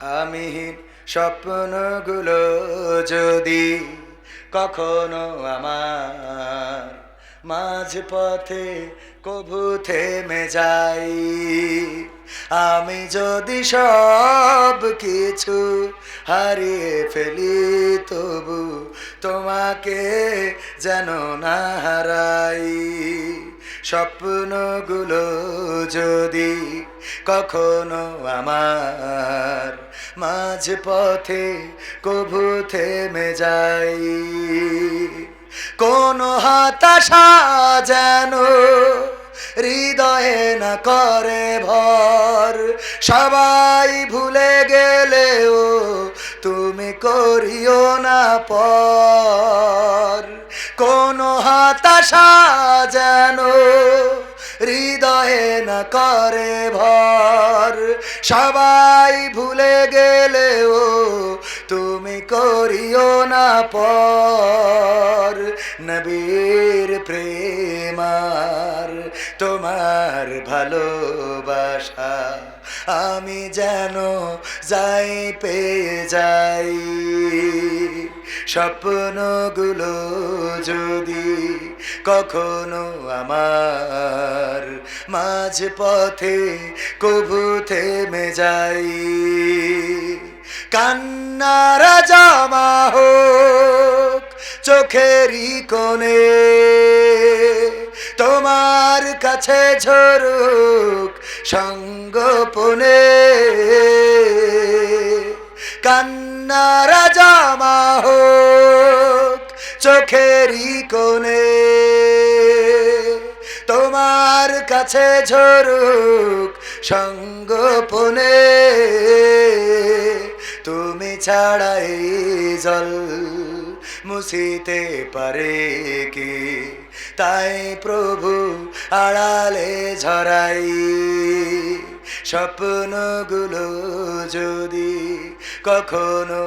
আমি স্বপ্নগুলো যদি কখনো আমার মাঝ পথে কভু থেমে যাই, আমি যদি সব কিছু হারিয়ে ফেলি, তবু তোমাকে যেন না হারাই। স্বপ্নগুলো যদি কখনো আমার মাঝ পথে কভু থেমে যাই। কোন হতাশা যেন হৃদয়ে না করে ভর। সবাই ভুলে গেলেও তুমি করিও না পর। কোন হতাশা যেন হৃদয়ে না করে ভর। সবাই ভুলে গেলেও তুমি করিও না পর। নবীর প্রেমার তোমার ভালোবাসা আমি যেন যাই পেয়ে যাই। স্বপ্নগুলো যদি কখনো আমার মাঝ পথে কভু থেমে যাই। কান্নারা জমা হোক চোখেরই কোণে, তোমার কাছে ঝরুক সঙ্গোপনে। কান্নারা জমা হোক চোখেরই কোণে। তোমার কাছে ঝরুক সঙ্গোপনে। তুমি ছাড়াই জল মুছিতে পারে কি? তাই প্রভু আড়ালে ঝরাই। স্বপ্নগুলো যদি কখনো